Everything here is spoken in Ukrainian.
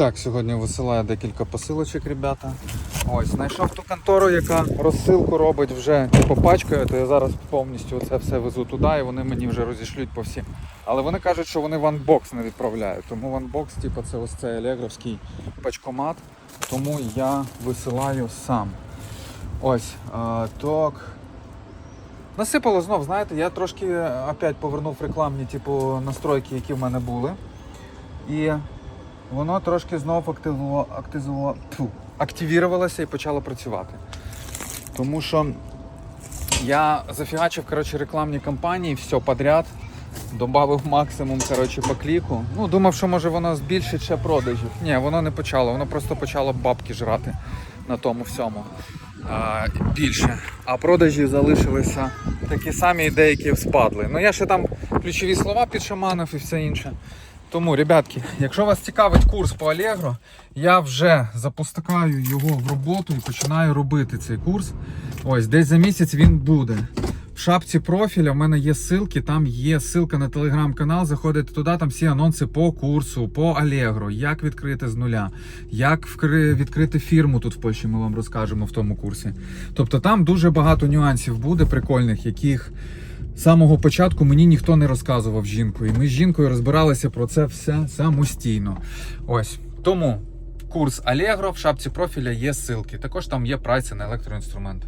Так, сьогодні висилаю декілька посилочок, ребята. Ось, знайшов ту контору, яка розсилку робить вже типу пачкою, то я зараз повністю це все везу туди і вони мені вже розішлють по всім. Але вони кажуть, що вони в анбокс не відправляють. Тому в анбокс, типу, це ось цей елегровський пачкомат. Тому я висилаю сам. Ось, а, так. Насипало знов, знаєте, я трошки опять повернув рекламні, типу, настройки, які в мене були. І воно трошки знов активувало, активувало, тьфу, активірувалося і почало працювати. Тому що я зафігачив коротше, рекламні кампанії, все подряд. Добавив максимум коротше, по кліку. Ну, думав, що може воно збільшить ще продажів. Ні, воно не почало, воно просто почало бабки жрати на тому всьому. А, більше. А продажі залишилися такі самі, і деякі спадли. Ну я ще там ключові слова підшаманив і все інше. Тому, ребятки, якщо вас цікавить курс по Allegro, я вже запускаю його в роботу і починаю робити цей курс. Ось, десь за місяць він буде. В шапці профіля в мене є ссылки, там є ссылка на телеграм-канал. Заходите туди, там всі анонси по курсу, по Allegro, як відкрити з нуля, як відкрити фірму тут в Польщі, ми вам розкажемо в тому курсі. Тобто там дуже багато нюансів буде прикольних, яких з самого початку мені ніхто не розказував жінку. І ми з жінкою розбиралися про це все самостійно. Ось тому курс Allegro в шапці профіля є ссылки. Також там є прайси на електроінструмент.